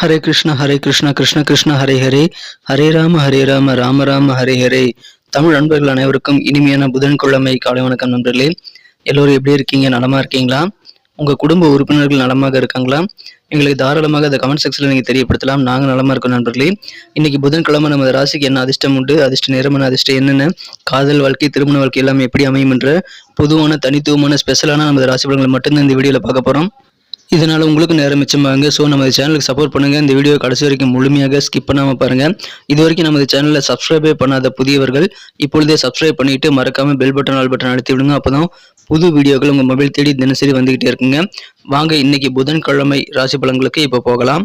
ஹரே கிருஷ்ண ஹரே கிருஷ்ண கிருஷ்ண கிருஷ்ண ஹரே ஹரே. ஹரே ராம ஹரே ராம ராம ராம ஹரே ஹரே. தமிழ் நண்பர்கள் அனைவருக்கும் இனிமையான புதன்கிழமை காலை வணக்கம் நண்பர்களே. எல்லோரும் எப்படி இருக்கீங்க? நலமா இருக்கீங்களா? உங்க குடும்ப உறுப்பினர்கள் நலமாக இருக்காங்களா? எங்களுக்கு தாராளமாக அந்த கமெண்ட் செக்ஷன்ல நீங்க தெரியப்படுத்தலாம். நாங்க நலமா இருக்கோம் நண்பர்களே. இன்னைக்கு புதன்கிழமை நமது ராசிக்கு என்ன அதிர்ஷ்டம் உண்டு? அதிர்ஷ்ட நேரமான அதிர்ஷ்டம் என்னென்ன? காதல் வாழ்க்கை திருமண வாழ்க்கை எல்லாமே எப்படி அமையும் என்ற பொதுவான தனித்துவமான ஸ்பெஷலான நமது ராசி பலன்களை மட்டும்தான் இந்த வீடியோல பார்க்க போறோம். இதனால் உங்களுக்கு நேரம் மிச்சமாகுங்க ஸோ நம்ம சேனலுக்கு சப்போர்ட் பண்ணுங்கள் இந்த வீடியோ கடைசி வரைக்கும் முழுமையாக ஸ்கிப் பண்ணாமல் பாருங்கள் இது வரைக்கும் நமது சேனலில் சப்ஸ்கிரைபே பண்ணாத புதியவர்கள் இப்பொழுதே சப்ஸ்கிரைப் பண்ணிட்டு மறக்காமல் பெல் பட்டன் ஆல் பட்டன் அழுத்தி விடுங்க. அப்பதான் புது வீடியோக்கள் உங்கள் மொபைல் தேடி தினசரி வந்துக்கிட்டே இருக்குங்க. வாங்க இன்னைக்கு புதன்கிழமை ராசி பலன்களுக்கு இப்போ போகலாம்.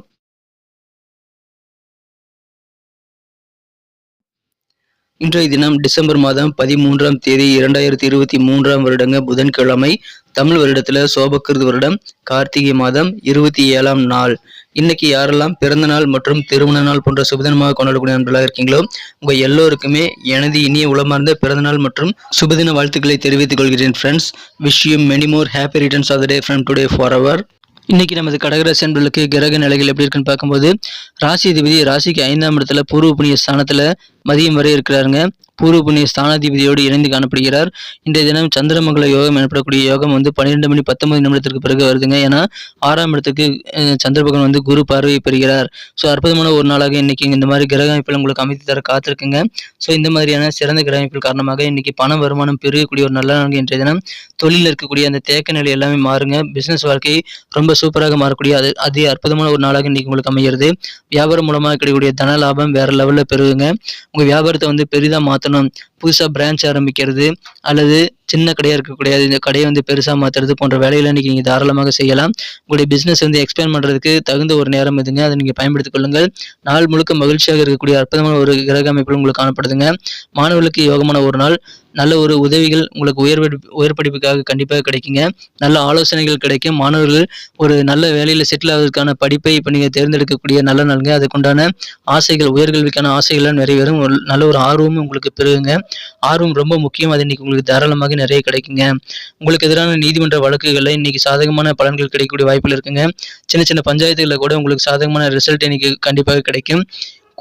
இன்றைய தினம் டிசம்பர் மாதம் பதிமூன்றாம் தேதி இரண்டாயிரத்தி இருபத்தி மூன்றாம் வருடங்க புதன்கிழமை தமிழ் வருடத்துல சோபக்கிருது வருடம் கார்த்திகை மாதம் இருபத்தி ஏழாம் நாள். இன்னைக்கு யாரெல்லாம் பிறந்த நாள் மற்றும் திருமண நாள் போன்ற சுபதினமாக கொண்டாடக்கூடிய நண்பர்களாக இருக்கீங்களோ உங்க எல்லோருக்குமே எனது இனிய உளமார்ந்த பிறந்த நாள் மற்றும் சுபதின வாழ்த்துக்களை தெரிவித்துக் கொள்கிறேன் friends wish you many more happy returns of the day from today for our இன்னைக்கு நமது கடகராசி அன்பர்களுக்கு கிரக நிலைகள் எப்படி இருக்குன்னு பார்க்கும்போது ராசி அதிபதி ராசிக்கு ஐந்தாம் இடத்துல பூர்வ புண்ணிய ஸ்தானத்துல மதியம் வரை இருக்கிறாருங்க. பூர்வ புண்ணிய ஸ்தானாதிபதியோடு இணைந்து காணப்படுகிறார். இன்றைய தினம் சந்திரமங்கல யோகம் எனப்படக்கூடிய யோகம் வந்து பன்னிரெண்டு மணி பத்தொன்பது நிமிடத்திற்கு பிறகு வருதுங்க. ஏன்னா ஆறாம் இடத்துக்கு சந்திர பகவான் வந்து குரு பார்வையை பெறுகிறார். ஸோ அற்புதமான ஒரு நாளாக இன்னைக்கு இந்த மாதிரி கிரக அமைப்புகள் உங்களுக்கு அமைத்து தர காத்திருக்குங்க. ஸோ இந்த மாதிரியான சிறந்த கிரக அமைப்புகள் காரணமாக இன்னைக்கு பண வருமானம் பெருகக்கூடிய ஒரு நல்ல நாள் இன்றைய தினம் தொழிலில் இருக்கக்கூடிய அந்த தேக்க நிலை எல்லாமே மாறுங்க. பிசினஸ் வாழ்க்கை ரொம்ப சூப்பராக மாறக்கூடிய அது அதே அற்புதமான ஒரு நாளாக இன்னைக்கு உங்களுக்கு அமைகிறது. வியாபாரம் மூலமாக கிடைக்கக்கூடிய தன லாபம் வேற லெவலில் பெருகுங்க. உங்க வியாபாரத்தை வந்து பெரிதா மாற்றணும் புதுசாக பிரான்ச் ஆரம்பிக்கிறது அல்லது சின்ன கடையாக இருக்கக்கூடியது இந்த கடையை வந்து பெருசாக மாற்றுறது போன்ற வேலைகளை இன்றைக்கி நீங்கள் தாராளமாக செய்யலாம். உங்களுடைய பிஸ்னஸ் வந்து எக்ஸ்பேண்ட் பண்ணுறதுக்கு தகுந்த ஒரு நேரம் இதுங்க. அதை நீங்கள் பயன்படுத்திக் கொள்ளுங்கள். நாள் முழுக்க மகிழ்ச்சியாக இருக்கக்கூடிய அற்புதமான ஒரு கிரக அமைப்பில் உங்களுக்கு காணப்படுதுங்க. மாணவர்களுக்கு யோகமான ஒரு நாள். நல்ல ஒரு உதவிகள் உங்களுக்கு உயர் உயர் படிப்புக்காக கண்டிப்பாக கிடைக்குங்க. நல்ல ஆலோசனைகள் கிடைக்கும். மாணவர்கள் ஒரு நல்ல வேலையில் செட்டில் ஆவதற்கான படிப்பை இப்போ நீங்கள் தேர்ந்தெடுக்கக்கூடிய நல்ல நாளுங்க. அதுக்குண்டான ஆசைகள் உயர்கல்விக்கான ஆசைகள்லாம் நிறைவேறும். ஒரு நல்ல ஒரு ஆர்வமும் உங்களுக்கு பெருகுங்க. ஆர்வம் ரொம்ப முக்கியம். அது இன்னைக்கு உங்களுக்கு தாராளமாக நிறைய கிடைக்குங்க. உங்களுக்கு எதிரான நீதிமன்ற வழக்குகளில் இன்னைக்கு சாதகமான பலன்கள் கிடைக்கக்கூடிய வாய்ப்பில் இருக்குங்க. சின்ன சின்ன பஞ்சாயத்துகளில் கூட உங்களுக்கு சாதகமான ரிசல்ட் இன்னைக்கு கண்டிப்பாக கிடைக்கும்.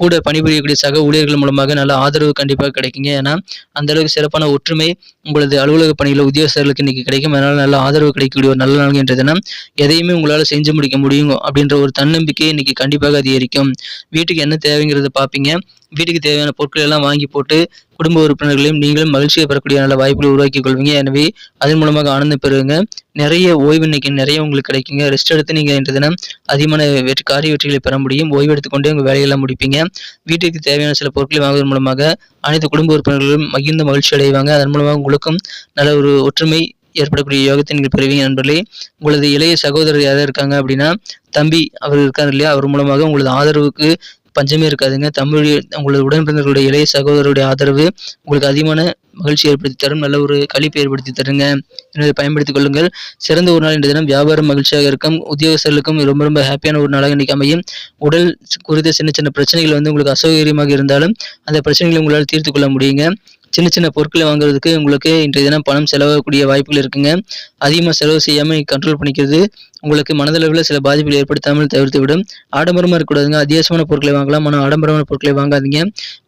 கூட பணிபுரியக்கூடிய சக ஊழியர்கள் மூலமாக நல்ல ஆதரவு கண்டிப்பாக கிடைக்குங்க. ஏன்னா அந்த அளவுக்கு சிறப்பான ஒற்றுமை உங்களது அலுவலக பணியில் உத்தியோகஸ்தர்களுக்கு இன்றைக்கி கிடைக்கும். அதனால் நல்ல ஆதரவு கிடைக்கக்கூடிய ஒரு நல்ல நாள் என்ற தினம் எதையுமே உங்களால் செஞ்சு முடிக்க முடியும் அப்படின்ற ஒரு தன்னம்பிக்கை இன்றைக்கி கண்டிப்பாக அதிகரிக்கும். வீட்டுக்கு என்ன தேவைங்கிறத பார்ப்பீங்க. வீட்டுக்கு தேவையான பொருட்கள் எல்லாம் வாங்கி போட்டு குடும்ப உறுப்பினர்களையும் நீங்களும் மகிழ்ச்சியை பெறக்கூடிய நல்ல வாய்ப்புகளை உருவாக்கி கொள்வீங்க. எனவே அதன் மூலமாக ஆனந்தம் பெறுவீங்க. நிறைய ஓய்வு இன்னைக்கு நிறைய உங்களுக்கு கிடைக்குங்க. ரெஸ்ட் எடுத்து நீங்கள் இன்று தினம் அதிகமான வெற்றி காரிய வெற்றிகளை பெற முடியும். ஓய்வு எடுத்துக்கொண்டே உங்கள் வேலையெல்லாம் முடிப்பீங்க. வீட்டுக்கு தேவையான சில பொருட்களை வாங்குவதன் மூலமாக அனைத்து குடும்ப உறுப்பினர்களும் மிகுந்த மகிழ்ச்சி அடைவாங்க. அதன் மூலமாக உங்களுக்கும் நல்ல ஒரு ஒற்றுமை ஏற்படக்கூடிய யோகத்தை நீங்கள் பெறுவீங்க நண்பர்களே. உங்களது இளைய சகோதரர் யாராவது இருக்காங்க அப்படின்னா தம்பி அவர் இருக்கார் இல்லையா? அவர் மூலமாக உங்களது ஆதரவுக்கு பஞ்சமே இருக்காதுங்க. தமிழ் உங்களது உடன்பிறந்தவர்களுடைய இளைய சகோதரருடைய ஆதரவு உங்களுக்கு அதிகமான மகிழ்ச்சி ஏற்படுத்தி தரும். நல்ல ஒரு கழிப்பை ஏற்படுத்தி தருங்க. எனவே பயன்படுத்திக் கொள்ளுங்கள். சிறந்த ஒரு நாள் இன்றைய தினம் வியாபாரம் மகிழ்ச்சியாக இருக்கும். உத்தியோகஸ்தர்களுக்கும் ரொம்ப ரொம்ப ஹாப்பியான ஒரு நாளாக இன்னைக்கு அமையும். உடல் குறித்த சின்ன சின்ன பிரச்சனைகள் வந்து உங்களுக்கு அசௌகரியமாக இருந்தாலும் அந்த பிரச்சனைகளை உங்களால் தீர்த்து கொள்ள முடியுங்க. சின்ன சின்ன பொருட்களை வாங்குறதுக்கு உங்களுக்கு இன்றைய தினம் பணம் செலவாகக்கூடிய வாய்ப்புகள் இருக்குங்க. அதிகமாக செலவு செய்யாமல் கண்ட்ரோல் பண்ணிக்கிறது உங்களுக்கு மனதளவில் சில பாதிப்புகள் ஏற்படுத்தாமல் தவிர்த்து விடும் ஆடம்பரமாக இருக்கக்கூடாதுங்க. அத்தியாவசியமான பொருட்களை வாங்கலாம். ஆனால் ஆடம்பரமான பொருட்களை வாங்காதீங்க.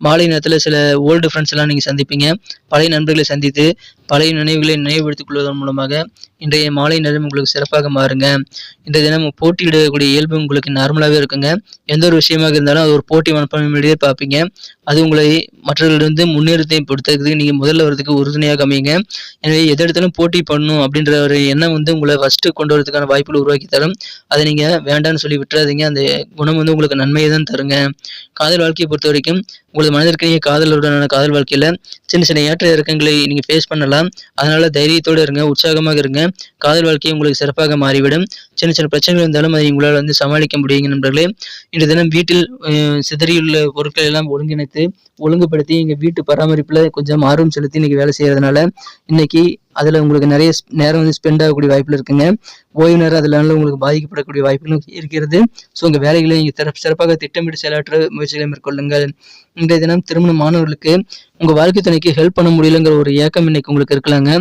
மாலை நேரத்தில் சில ஓல்டு ஃப்ரெண்ட்ஸ் எல்லாம் நீங்கள் சந்திப்பீங்க. பழைய நண்பர்களை சந்தித்து பழைய நினைவுகளை நினைவுபடுத்திக் கொள்வதன் மூலமாக இன்றைய மாலை நேரம் உங்களுக்கு சிறப்பாக மாறுங்க. இன்றைய தினம் போட்டியிடக்கூடிய இயல்பு உங்களுக்கு நார்மலாகவே இருக்குங்க. எந்த ஒரு விஷயமாக இருந்தாலும் அது ஒரு போட்டி மனப்பான்மையிலேயே பார்ப்பீங்க. அது உங்களை மற்றவர்களிருந்து முன்னேற்றத்தை பொறுத்ததுக்கு நீங்கள் முதல்ல வரதுக்கு உறுதுணையாக அமையுங்க. எனவே எது போட்டி பண்ணணும் அப்படின்ற ஒரு எண்ணம் வந்து உங்களை ஃபஸ்ட்டு கொண்டு வரதுக்கான வாய்ப்புகள் உருவாக்கி தரும். அதை நீங்கள் வேண்டாம்னு சொல்லி விட்டுறாதீங்க. அந்த குணம் வந்து உங்களுக்கு நன்மையை தான் தருங்க. காதல் வாழ்க்கையை பொறுத்த வரைக்கும் உங்களது மனதிற்கிடையே காதலுடனான காதல் வாழ்க்கையில் சின்ன சின்ன ஏற்ற இறக்கங்களை நீங்கள் ஃபேஸ் பண்ணலாம். அதனால் தைரியத்தோடு இருங்க உற்சாகமாக இருங்க. காதல் வாழ்க்கையை உங்களுக்கு சிறப்பாக மாறிவிடும். சின்ன சின்ன பிரச்சனைகள் இருந்தாலும் அதை உங்களால் வந்து சமாளிக்க முடியுங்க நண்பர்களே. இன்று தினம் வீட்டில் சிதறியுள்ள பொருட்கள் எல்லாம் ஒருங்கிணைத்து ஒழுங்குபடுத்தி எங்கள் வீட்டு பராமரிப்பில் கொஞ்சம் ஆர்வம் செலுத்தி இன்னைக்கு வேலை செய்கிறதுனால இன்னைக்கு அதில் உங்களுக்கு நிறைய நேரம் வந்து ஸ்பெண்ட் ஆகக்கூடிய வாய்ப்புகள் இருக்குங்க. ஓய்வு நேரம் அதனால உங்களுக்கு பாதிக்கப்படக்கூடிய வாய்ப்புகளும் இருக்கிறது. ஸோ உங்கள் வேலைகளை நீங்கள் சிறப்பு சிறப்பாக திட்டமிட்டு செயலாற்ற முயற்சிகளை மேற்கொள்ளுங்கள். இன்றைய தினம் திருமண மாணவர்களுக்கு உங்கள் வாழ்க்கை துணைக்கு ஹெல்ப் பண்ண முடியலங்கிற ஒரு ஏக்கம் இன்னைக்கு உங்களுக்கு இருக்கலாங்க.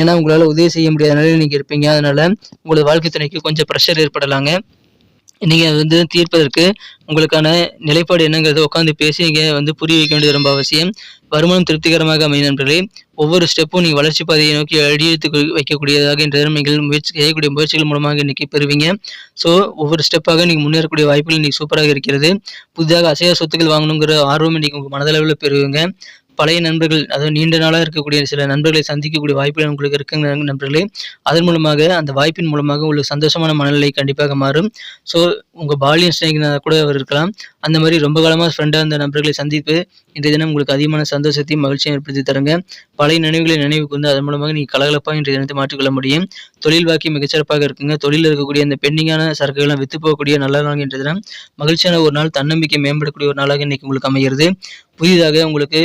ஏன்னா உங்களால் உதவி செய்ய முடியாத நிலையில் நீங்கள் இருப்பீங்க. அதனால் உங்களது வாழ்க்கை துணைக்கு கொஞ்சம் ப்ரெஷர் ஏற்படலாங்க. நீங்கள் வந்து தீர்ப்பதற்கு உங்களுக்கான நிலைப்பாடு என்னங்கிறத உட்காந்து பேசி நீங்கள் வந்து புரிய வைக்க வேண்டியது ரொம்ப அவசியம். வருமானம் திருப்திகரமாக அமையும் நண்பர்களே. ஒவ்வொரு ஸ்டெப்பும் நீங்கள் வளர்ச்சி பாதையை நோக்கி அடியெடுத்து வைக்கக்கூடியதாக என்ற நீங்கள் முயற்சி செய்யக்கூடிய முயற்சிகள் மூலமாக இன்னைக்கு பெறுவீங்க. ஸோ ஒவ்வொரு ஸ்டெப்பாக நீங்கள் முன்னேறக்கூடிய வாய்ப்புகள் இன்னைக்கு சூப்பராக இருக்கிறது. புதிதாக அசைய சொத்துக்கள் வாங்கணுங்கிற ஆர்வம் இன்னைக்கு உங்கள் மனதளவில் பெறுவீங்க. பழைய நண்பர்கள் அதாவது நீண்ட நாளாக இருக்கக்கூடிய சில நண்பர்களை சந்திக்கக்கூடிய வாய்ப்புகள் உங்களுக்கு இருக்குங்க நண்பர்களே. அதன் மூலமாக அந்த வாய்ப்பின் மூலமாக உங்களுக்கு சந்தோஷமான மனநிலை கண்டிப்பாக மாறும். ஸோ உங்கள் பாலியம் சிநேகிதனா கூட அவர் இருக்கலாம். அந்த மாதிரி ரொம்ப காலமாக ஃப்ரெண்டாக இருந்த நண்பர்களை சந்திப்பு இன்றைய தினம் உங்களுக்கு அதிகமான சந்தோஷத்தையும், மகிழ்ச்சியும் ஏற்படுத்தி தருங்க. பழைய நினைவுகளை நினைவுக்கு வந்து அதன் மூலமாக நீங்கள் கலகலப்பாக இன்றைய தினத்தை மாற்றிக்கொள்ள முடியும். தொழில் பாக்கியம் மிகச்சிறப்பாக இருக்குங்க. தொழிலில் இருக்கக்கூடிய அந்த பெண்டிங்கான சரக்குகள்லாம் வித்து போகக்கூடிய நல்ல நாள் இன்றைய தினம். மகிழ்ச்சியான ஒரு நாள், தன்னம்பிக்கை மேம்படக்கூடிய ஒரு நாளாக இன்னைக்கு உங்களுக்கு அமைகிறது. புதிதாக உங்களுக்கு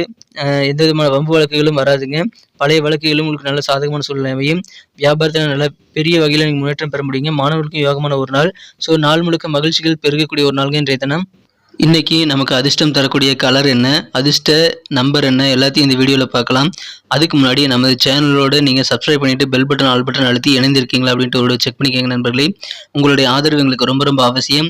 எந்த விதமான வம்பு வழக்குகளும் வராதுங்க. பழைய வழக்குகளும் உங்களுக்கு நல்ல சாதகமான சூழ்நிலை அமையும். நல்ல பெரிய வகையில் நீங்கள் முன்னேற்றம் பெற முடியுங்க. மாணவர்களுக்கும் யோகமான ஒரு நாள். ஸோ நாள் முழுக்க மகிழ்ச்சிகள் பெருகக்கூடிய ஒரு நாளுங்க இன்றைய தினம். இன்றைக்கி நமக்கு அதிர்ஷ்டம் தரக்கூடிய கலர் என்ன? அதிர்ஷ்ட நம்பர் என்ன? எல்லாத்தையும் இந்த வீடியோவில் பார்க்கலாம். அதுக்கு முன்னாடி நமது சேனலோடு நீங்கள் சப்ஸ்கிரைப் பண்ணிவிட்டு பெல் பட்டன், ஆல் பட்டன் அழுத்தி இணைந்திருக்கீங்களா அப்படின்ட்டு ஒரு செக் பண்ணிக்கோங்க நண்பர்களே. உங்களுடைய ஆதரவு எங்களுக்கு ரொம்ப ரொம்ப அவசியம்.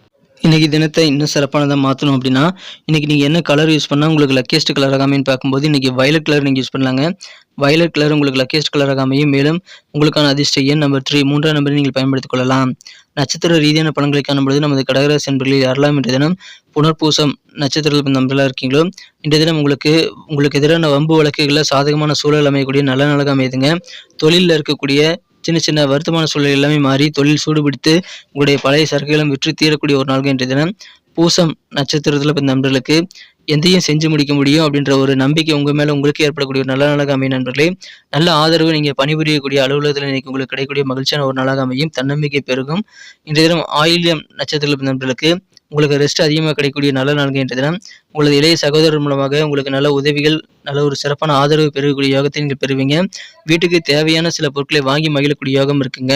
இன்றைக்கி தினத்தை இன்னும் சிறப்பானதாக மாற்றணும் அப்படின்னா, இன்றைக்கி நீங்கள் என்ன கலர் யூஸ் பண்ணால் உங்களுக்கு லக்கியஸ்ட் கலராக அமையும்னு பார்க்கும்போது, இன்றைக்கி வயலட் கலர் நீங்கள் யூஸ் பண்ணலாங்க. வயலட் கலர் உங்களுக்கு லக்கியஸ்ட் கலராக அமையும். மேலும் உங்களுக்கான அதிர்ஷ்ட எண் நம்பர் த்ரீ மூன்றாம் நம்பரை நீங்கள் பயன்படுத்திக் கொள்ளலாம். நட்சத்திர ரீதியான பலன்களை காணும்பொழுது நமது கடகராசி என்பர்களில் யாரெல்லாம் இன்றைய தினம் புனர்பூசம் நட்சத்திரத்தில் நம்பர்களாக இருக்கீங்களோ, இன்றைய தினம் உங்களுக்கு உங்களுக்கு எதிரான வம்பு வழக்குகளில் சாதகமான சூழல் அமையக்கூடிய நல்ல நாளாக அமையுதுங்க. தொழிலில் இருக்கக்கூடிய சின்ன சின்ன வருத்தமான சூழல் எல்லாமே மாறி தொழில் சூடுபிடித்து உங்களுடைய பழைய சரக்குகளும் விற்று தீரக்கூடிய ஒரு நாள்கள் இன்றைய தினம். பூசம் நட்சத்திரத்தில் பிறந்த நண்பர்களுக்கு எதையும் செஞ்சு முடிக்க முடியும் அப்படின்ற ஒரு நம்பிக்கை உங்கள் மேலே உங்களுக்கு ஏற்படக்கூடிய ஒரு நல்ல நாளாக அமையும் நண்பர்களே. நல்ல ஆதரவு நீங்கள் பணிபுரியக்கூடிய அலுவலகத்தில் இன்றைக்கி உங்களுக்கு கிடைக்கக்கூடிய மகிழ்ச்சியான ஒரு நாளாக அமையும். தன்னம்பிக்கை பெருகும். இன்றைய தினம் ஆயில்யம் நட்சத்திரத்தில் நண்பர்களுக்கு உங்களுக்கு ரெஸ்ட் அதிகமாக கிடைக்கக்கூடிய நல்ல நாளுங்க இன்றைய தினம். உங்களது இளைய சகோதரர் மூலமாக உங்களுக்கு நல்ல உதவிகள், நல்ல ஒரு சிறப்பான ஆதரவு பெறக்கூடிய யோகத்தை நீங்கள் பெறுவீங்க. வீட்டுக்கு தேவையான சில பொருட்களை வாங்கி மகிழக்கூடிய யோகம் இருக்குங்க.